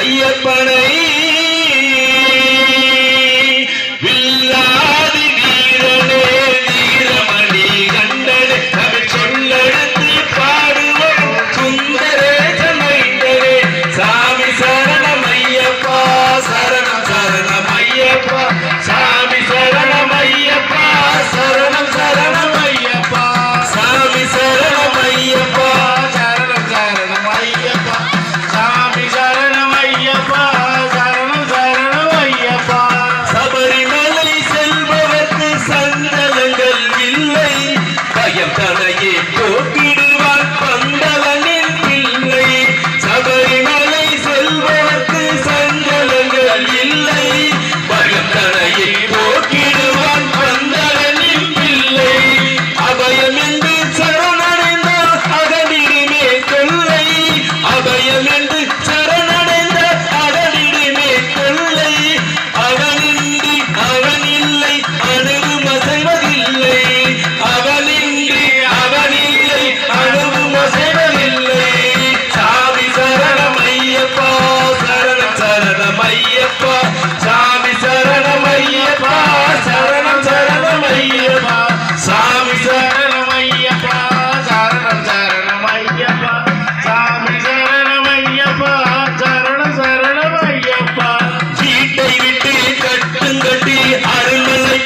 ஐயப்பனை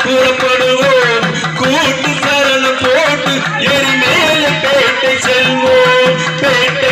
புறப்படுவோம். கூட்டு சரணம் போட்டு எரிமேல பேட்டை செல்வோம். பேட்டை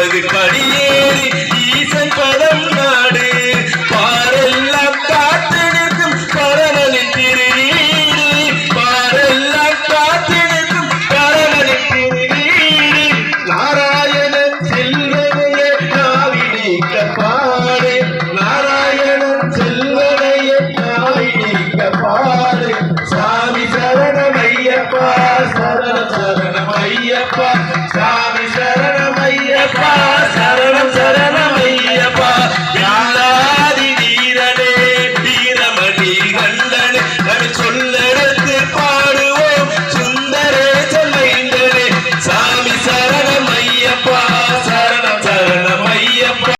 பகுதி படி